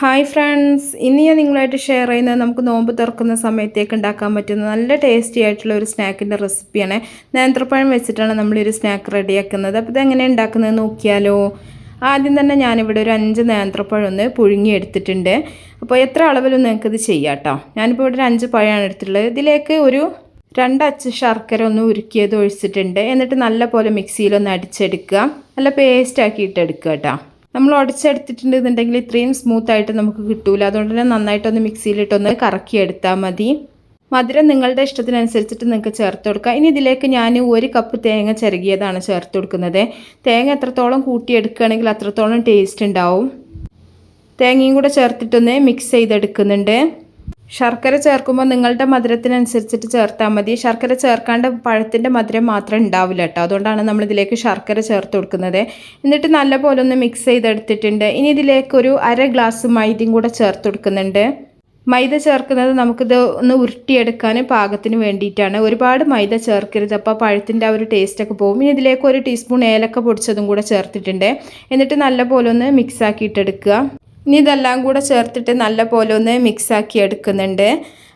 Hi friends ഇന്ന് ഞാൻ നിങ്ങളായിട്ട് ഷെയർ ചെയ്യുന്നത് നമുക്ക് നോമ്പ് തുറക്കുന്ന സമയത്തേക്ക് ഉണ്ടാക്കാൻ പറ്റുന്ന നല്ല ടേസ്റ്റി ആയിട്ടുള്ള ഒരു സ്നാക്കിന്റെ റെസിപ്പിയാണ് നേന്ത്രപ്പഴം വെച്ചിട്ടാണ് നമ്മളൊരു സ്നാക്ക് റെഡിയാക്കുന്നത് അപ്പോൾ ഇതെങ്ങനെ ഉണ്ടാക്കുന്നത് നോക്കിയാലോ. ആദ്യം തന്നെ ഞാനിവിടെ ഒരു അഞ്ച് നേന്ത്രപ്പഴം ഒന്ന് പുഴുങ്ങി എടുത്തിട്ടുണ്ട് അപ്പോൾ എത്ര അളവിലും നിങ്ങൾക്കിത് ചെയ്യാം കേട്ടോ ഞാനിപ്പോൾ ഇവിടെ ഒരു അഞ്ച് പഴമാണ് എടുത്തിട്ടുള്ളത്. ഇതിലേക്ക് ഒരു രണ്ടച്ച് ശർക്കര ഒന്ന് ഉരുക്കിയത് ഒഴിച്ചിട്ടുണ്ട്. എന്നിട്ട് നല്ല പോലെ മിക്സിയിലൊന്ന് അടിച്ചെടുക്കുക. നല്ല പേസ്റ്റ് ആക്കിയിട്ട് എടുക്കുക കേട്ടോ നമ്മൾ ഉടച്ചെടുത്തിട്ടുണ്ടെന്നുണ്ടെങ്കിൽ ഇത്രയും സ്മൂത്ത് ആയിട്ട് നമുക്ക് കിട്ടൂല. അതുകൊണ്ട് തന്നെ നന്നായിട്ടൊന്ന് മിക്സിയിലിട്ടൊന്ന് കറക്കി എടുത്താൽ മതി. മധുരം നിങ്ങളുടെ ഇഷ്ടത്തിനനുസരിച്ചിട്ട് നിങ്ങൾക്ക് ചേർത്ത് കൊടുക്കുക ഇനി ഇതിലേക്ക് ഞാൻ ഒരു കപ്പ് തേങ്ങ ചിരകിയതാണ് ചേർത്ത് കൊടുക്കുന്നത്. തേങ്ങ എത്രത്തോളം കൂട്ടിയെടുക്കുകയാണെങ്കിൽ അത്രത്തോളം ടേസ്റ്റ് ഉണ്ടാവും. തേങ്ങയും കൂടെ ചേർത്തിട്ടൊന്ന് മിക്സ് ചെയ്തെടുക്കുന്നുണ്ട്. ശർക്കര ചേർക്കുമ്പോൾ നിങ്ങളുടെ മധുരത്തിനനുസരിച്ചിട്ട് ചേർത്താൽ മതി. ശർക്കര ചേർക്കാണ്ട് പഴത്തിന്റെ മധുരം മാത്രം ഉണ്ടാവില്ല കേട്ടോ. അതുകൊണ്ടാണ് നമ്മൾ ഇതിലേക്ക് ശർക്കര ചേർത്ത് കൊടുക്കുന്നത്. എന്നിട്ട് നല്ലപോലെ ഒന്ന് മിക്സ് ചെയ്തെടുത്തിട്ടുണ്ട്. ഇനി ഇതിലേക്ക് ഒരു അര ഗ്ലാസ് മൈദയും കൂടെ ചേർത്ത് കൊടുക്കുന്നുണ്ട്. മൈദ ചേർക്കുന്നത് നമുക്കിത് ഒന്ന് ഉരുട്ടിയെടുക്കാൻ പാകത്തിന് വേണ്ടിയിട്ടാണ്. ഒരുപാട് മൈദ ചേർക്കരുത്. അപ്പോൾ പഴത്തിന്റെ ആ ഒരു ടേസ്റ്റൊക്കെ പോകും. ഇനി ഇതിലേക്ക് ഒരു ടീസ്പൂൺ ഏലക്ക പൊടിച്ചതും കൂടെ ചേർത്തിട്ടുണ്ട്. എന്നിട്ട് നല്ലപോലെ ഒന്ന് മിക്സ് ആക്കിയിട്ടെടുക്കുക ഇനി ഇതെല്ലാം കൂടെ ചേർത്തിട്ട് നല്ല പോലെ ഒന്ന് മിക്സാക്കി എടുക്കുന്നുണ്ട്.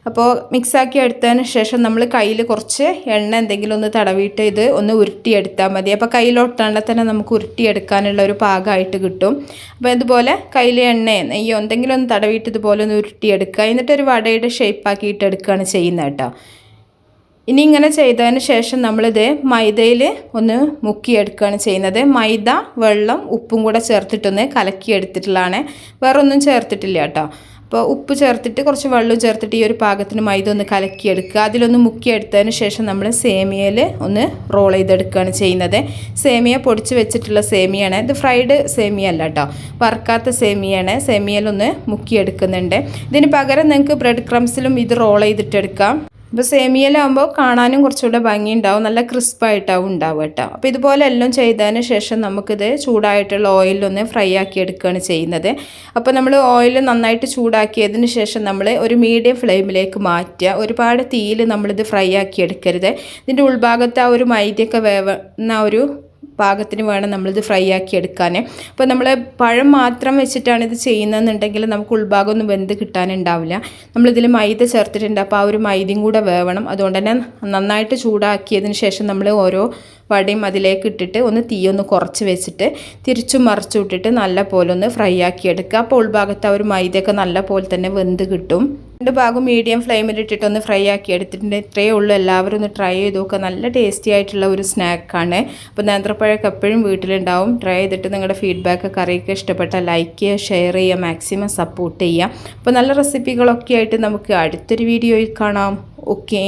അപ്പോൾ മിക്സാക്കി എടുത്തതിന് ശേഷം നമ്മൾ കയ്യിൽ കുറച്ച് എണ്ണ എന്തെങ്കിലും ഒന്ന് തടവിയിട്ട് ഇത് ഒന്ന് ഉരുട്ടിയെടുത്താൽ മതി. അപ്പോൾ കയ്യിലൊട്ടാണ്ട് തന്നെ നമുക്ക് ഉരുട്ടിയെടുക്കാനുള്ള ഒരു പാകമായിട്ട് കിട്ടും. അപ്പോൾ ഇതുപോലെ കയ്യിലെ എണ്ണ നെയ്യോ എന്തെങ്കിലും ഒന്ന് തടവിയിട്ട് ഇതുപോലെ ഒന്ന് ഉരുട്ടിയെടുക്കുക. എന്നിട്ടൊരു വടയുടെ ഷേപ്പാക്കിയിട്ട് എടുക്കുകയാണ് ചെയ്യുന്നത് കേട്ടോ. ഇനി ഇങ്ങനെ ചെയ്തതിന് ശേഷം നമ്മളിത് മൈദയിൽ ഒന്ന് മുക്കിയെടുക്കുകയാണ് ചെയ്യുന്നത്. മൈദ വെള്ളം ഉപ്പും കൂടെ ചേർത്തിട്ടൊന്ന് കലക്കിയെടുത്തിട്ടുള്ളതാണ്. വേറെ ഒന്നും ചേർത്തിട്ടില്ല കേട്ടോ. അപ്പോൾ ഉപ്പ് ചേർത്തിട്ട് കുറച്ച് വെള്ളം ചേർത്തിട്ട് ഈ ഒരു പാകത്തിന് മൈദ ഒന്ന് കലക്കിയെടുക്കുക. അതിലൊന്ന് മുക്കിയെടുത്തതിന് ശേഷം നമ്മൾ സേമിയയിൽ ഒന്ന് റോൾ ചെയ്തെടുക്കുകയാണ് ചെയ്യുന്നത്. സേമിയ പൊടിച്ച് വെച്ചിട്ടുള്ള സേമിയാണ്. ഇത് ഫ്രൈഡ് സേമിയ അല്ല കേട്ടോ. വറുക്കാത്ത സേമിയാണ്. സേമിയയിലൊന്ന് മുക്കിയെടുക്കുന്നുണ്ട്. ഇതിന് പകരം നിങ്ങൾക്ക് ബ്രെഡ് ക്രംസിലും ഇത് റോൾ ചെയ്തിട്ടെടുക്കാം. ഇപ്പോൾ സേമിയയിലാകുമ്പോൾ കാണാനും കുറച്ചുകൂടെ ഭംഗിയുണ്ടാവും. നല്ല ക്രിസ്പായിട്ടാവും ഉണ്ടാവും കേട്ടോ. അപ്പോൾ ഇതുപോലെ എല്ലാം ചെയ്തതിന് ശേഷം നമുക്കിത് ചൂടായിട്ടുള്ള ഓയിലൊന്ന് ഫ്രൈ ആക്കി എടുക്കുകയാണ് ചെയ്യുന്നത്. അപ്പോൾ നമ്മൾ ഓയിൽ നന്നായിട്ട് ചൂടാക്കിയതിന് ശേഷം നമ്മൾ ഒരു മീഡിയം ഫ്ലെയിമിലേക്ക് മാറ്റുക. ഒരുപാട് തീയിൽ നമ്മളിത് ഫ്രൈ ആക്കി എടുക്കരുത്. ഇതിന്റെ ഉൾഭാഗത്ത് ആ ഒരു മൈദയൊക്കെ വേവുന്ന ഒരു പാകത്തിന് വേണം നമ്മളിത് ഫ്രൈ ആക്കി എടുക്കാൻ അപ്പോൾ നമ്മൾ പഴം മാത്രം വെച്ചിട്ടാണ് ഇത് ചെയ്യുന്നതെന്നുണ്ടെങ്കിൽ നമുക്ക് ഉൾഭാഗം ഒന്നും വെന്ത് കിട്ടാനുണ്ടാവില്ല. നമ്മളിതിൽ മൈദ ചേർത്തിട്ടുണ്ട്. അപ്പോൾ ആ ഒരു മൈദയും കൂടെ വേവണം. അതുകൊണ്ട് തന്നെ നന്നായിട്ട് ചൂടാക്കിയതിന് ശേഷം നമ്മൾ ഓരോ വടയും അതിലേക്ക് ഇട്ടിട്ട് ഒന്ന് തീയൊന്ന് കുറച്ച് വെച്ചിട്ട് തിരിച്ചും മറിച്ചു വിട്ടിട്ട് നല്ല പോലെ ഒന്ന് ഫ്രൈ ആക്കി എടുക്കുക. അപ്പോൾ ഉൾഭാഗത്ത് ആ ഒരു മൈദയൊക്കെ നല്ല പോലെ തന്നെ വെന്ത് കിട്ടും. രണ്ട് ഭാഗം മീഡിയം ഫ്ലെയിമിൽ ഇട്ടിട്ട് ഒന്ന് ഫ്രൈ ആക്കി എടുത്തിട്ടുണ്ട്. ഇത്രയേ ഉള്ളൂ. എല്ലാവരും ഒന്ന് ട്രൈ ചെയ്ത് നോക്കുക. നല്ല ടേസ്റ്റി ആയിട്ടുള്ള ഒരു സ്നാക്കാണ് അപ്പോൾ നേന്ത്രപ്പഴമൊക്കെ എപ്പോഴും വീട്ടിലുണ്ടാവും. ട്രൈ ചെയ്തിട്ട് നിങ്ങളുടെ ഫീഡ്ബാക്ക് അറിയിക്കുക. ഇഷ്ടപ്പെട്ട ലൈക്ക് ചെയ്യുക ഷെയർ ചെയ്യുക മാക്സിമം സപ്പോർട്ട് ചെയ്യുക. അപ്പോൾ നല്ല റെസിപ്പികളൊക്കെ ആയിട്ട് നമുക്ക് അടുത്തൊരു വീഡിയോയിൽ കാണാം. ഓക്കേ